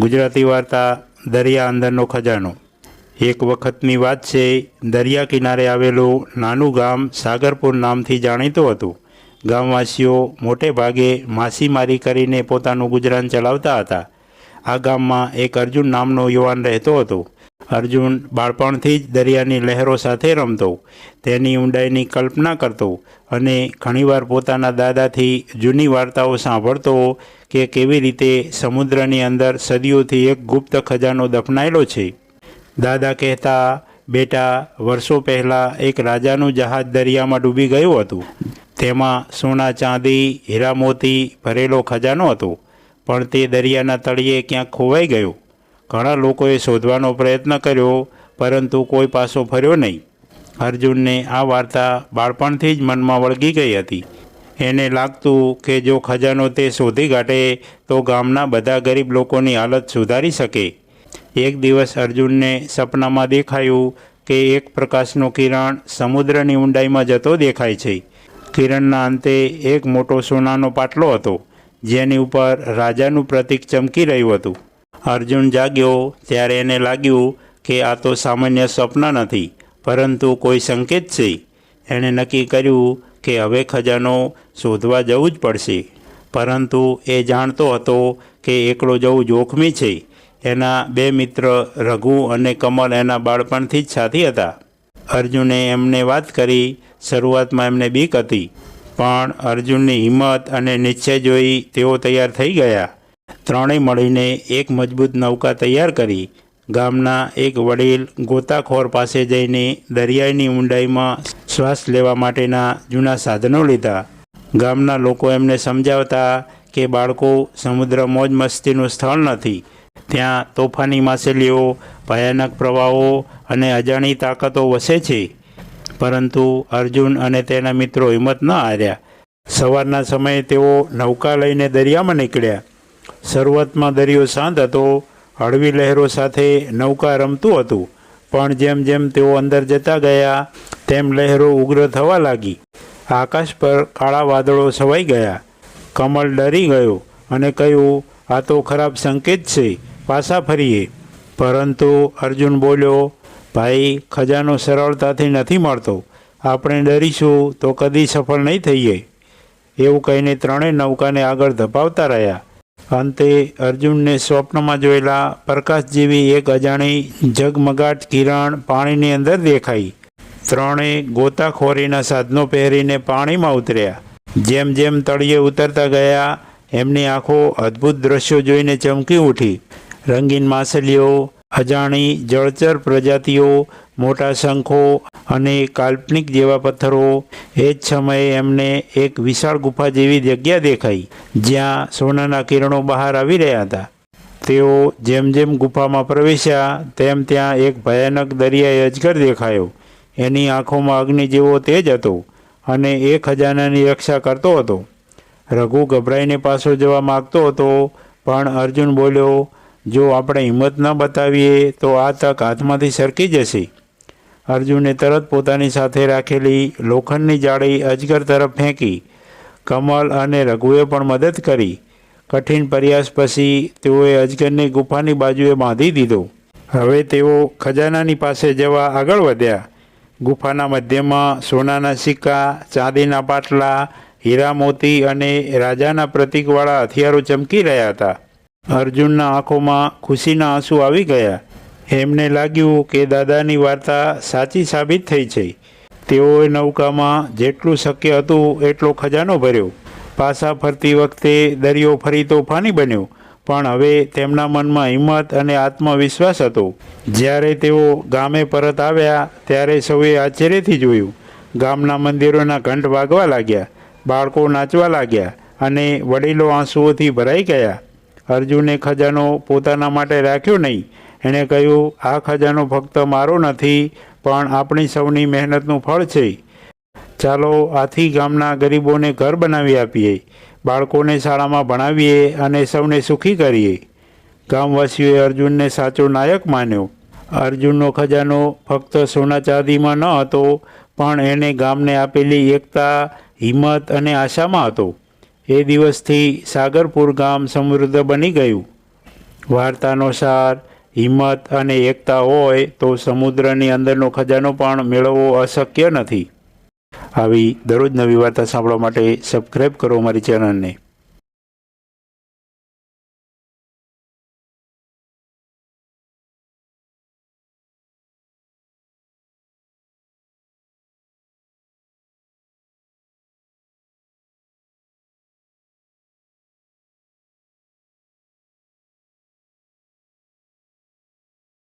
ગુજરાતી વાર્તા દરિયા અંદરનો ખજાનો. એક વખતની વાત છે, દરિયા કિનારે આવેલું નાનું ગામ સાગરપુર નામથી જાણીતું હતું. ગામવાસીઓ મોટે ભાગે માછીમારી કરીને પોતાનું ગુજરાન ચલાવતા હતા. આ ગામમાં એક અર્જુન નામનો યુવાન રહેતો હતો. અર્જુન બાળપણથી જ દરિયાની લહેરો સાથે રમતો, તેની ઊંડાઈની કલ્પના કરતો અને ઘણીવાર પોતાના દાદાથી જૂની વાર્તાઓ સાંભળતો કે કેવી રીતે સમુદ્રની અંદર સદીઓથી એક ગુપ્ત ખજાનો દફનાયેલો છે? દાદા કહેતા, બેટા, વર્ષો પહેલાં એક રાજાનું જહાજ દરિયામાં ડૂબી ગયું હતું. તેમાં સોના ચાંદી, હીરા મોતી, ભરેલો ખજાનો હતો. પણ તે દરિયાના તળિયે ક્યાંક ખોવાઈ ગયો. ઘણા લોકોએ શોધવાનો પ્રયત્ન કર્યો, પરંતુ કોઈ પાસો ફર્યો નહીં. અર્જુનને આ વાર્તા બાળપણથી જ મનમાં વળગી ગઈ હતી. એને લાગતું કે જો ખજાનો તે શોધી કાઢે, તો ગામના બધા ગરીબ લોકોની હાલત સુધારી શકે. એક દિવસ અર્જુનને સપનામાં દેખાયું કે એક પ્રકાશનો કિરણ સમુદ્રની ઊંડાઈમાં જતો દેખાય છે. કિરણના અંતે એક મોટો સોનાનો પાટલો હતો, જેની ઉપર રાજાનું પ્રતીક ચમકી રહ્યું હતું. અર્જુન જાગ્યો, ત્યારે એને લાગ્યું કે આ તો સામાન્ય સ્વપ્ન નથી, પરંતુ કોઈ સંકેત છે. એણે નક્કી કર્યું કે હવે ખજાનો શોધવા જવું જ પડશે. પરંતુ એ જાણતો હતો કે એકલો જવું જોખમી છે. એના બે મિત્ર રઘુ અને કમલ એના બાળપણથી જ સાથી હતા. અર્જુને એમને વાત કરી, શરૂઆતમાં એમને બીક હતી. પણ અર્જુનની હિંમત અને નિશ્ચય જોઈ તેઓ તૈયાર થઈ ગયા. ત્રણેય મળીને એક મજબૂત નૌકા તૈયાર કરી ગામના એક વડીલ ગોતાખોર પાસે જઈને દરિયાની ઊંડાઈમાં શ્વાસ લેવા માટેના જૂના સાધનો લીધા. ગામના લોકો એમને સમજાવતા કે બાળકો સમુદ્ર મોજ મસ્તીનું સ્થળ નથી. ત્યાં તોફાની માછલીઓ, ભયાનક પ્રવાહો અને અજાણી તાકાતો વસે છે. પરંતુ અર્જુન અને તેના મિત્રો હિંમત ન હાર્યા. સવારના સમયે તેઓ નૌકા લઈને દરિયામાં નીકળ્યા. શરૂઆતમાં દરિયો શાંત હતો હળવી લહેરો સાથે નૌકા રમતું હતું, પણ જેમ જેમ તેઓ અંદર જતા ગયા, તેમ લહેરો ઉગ્ર થવા લાગી. આકાશ પર કાળા વાદળો છવાઈ ગયા. કમલ ડરી ગયો અને કહ્યું, આ તો ખરાબ સંકેત છે, પાછા ફરીએ. પરંતુ અર્જુન બોલ્યો, ભાઈ, ખજાનો સરળતાથી નથી મળતો. આપણે ડરીશું તો કદી સફળ નહીં થઈએ. એવું કહીને ત્રણેય નૌકાને આગળ ધપાવતા રહ્યા. અંતે અર્જુનને સ્વપ્નમાં જોયેલા પ્રકાશ જેવી એક અજાણી ઝગમગાટ કિરણ પાણીની અંદર દેખાઈ. ત્રણેય ગોતાખોરીના સાધનો પહેરીને પાણીમાં ઉતર્યા. જેમ જેમ તળિયે ઉતરતા ગયા, એમની આંખો અદ્ભુત દ્રશ્યો જોઈને ચમકી ઉઠી. રંગીન માછલીઓ, અજાણી જળચર પ્રજાતિઓ મોટા શંખો અને કાલ્પનિક જેવા પથ્થરો. એ જ સમયે એમને એક વિશાળ ગુફા જેવી જગ્યા દેખાઈ, જ્યાં સોનાના કિરણો બહાર આવી રહ્યા હતા. તેઓ જેમ જેમ ગુફામાં પ્રવેશ્યા, તેમ ત્યાં એક ભયાનક દરિયાઈ અજગર દેખાયો. એની આંખોમાં અગ્નિ જેવો તેજ હતો અને એ ખજાનાની રક્ષા કરતો હતો. રઘુ ગભરાઈને પાછો જવા માગતો હતો, પણ અર્જુન બોલ્યો, જો આપણે હિંમત ન બતાવીએ, તો આ તક હાથમાંથી સરકી જશે. અર્જુને તરત પોતાની સાથે રાખેલી લોખંડની જાળી અજગર તરફ ફેંકી કમલ અને રઘુએ પણ મદદ કરી. કઠિન પ્રયાસ પછી તેઓએ અજગરને ગુફાની બાજુએ બાંધી દીધો. હવે તેઓ ખજાનાની પાસે જવા આગળ વધ્યા. ગુફાના મધ્યમાં સોનાના સિક્કા, ચાંદીના પાટલા, હીરા મોતી અને રાજાના પ્રતીકવાળા હથિયારો ચમકી રહ્યા હતા. અર્જુનના આંખોમાં ખુશીના આંસુ આવી ગયા. એમને લાગ્યું કે દાદાની વાર્તા સાચી સાબિત થઈ છે. તેઓએ નૌકામાં જેટલું શક્ય હતું એટલો ખજાનો ભર્યો. પાછા ફરતી વખતે દરિયો ફરી તોફાની બન્યો, પણ હવે તેમના મનમાં હિંમત અને આત્મવિશ્વાસ હતો. જ્યારે તેઓ ગામે પરત આવ્યા, ત્યારે સૌએ આશ્ચર્યથી જોયું. ગામના મંદિરોના ઘંટ વાગવા લાગ્યા, બાળકો નાચવા લાગ્યા અને વડીલો આંસુઓથી ભરાઈ ગયા. અર્જુને ખજાનો પોતાના માટે રાખ્યો નહીં એણે કહ્યું, આ ખજાનો ફક્ત મારો નથી, પણ આપણી સૌની મહેનતનું ફળ છે. ચાલો આથી ગામના ગરીબોને ઘર બનાવી આપીએ, બાળકોને શાળામાં ભણાવીએ અને સૌને સુખી કરીએ. ગામવાસીઓએ અર્જુનને સાચો નાયક માન્યો. અર્જુનનો ખજાનો ફક્ત સોના ચાંદીમાં ન હતો, પણ એને ગામને આપેલી એકતા, હિંમત અને આશામાં હતો. એ દિવસથી સાગરપુર ગામ સમૃદ્ધ બની ગયું. વાર્તાનો સાર હિંમત અને એકતા હોય તો સમુદ્રની અંદરનો ખજાનો પણ મેળવવો અશક્ય નથી. આવી દરરોજ નવી વાર્તા સાંભળવા માટે સબસ્ક્રાઈબ કરો અમારી ચેનલને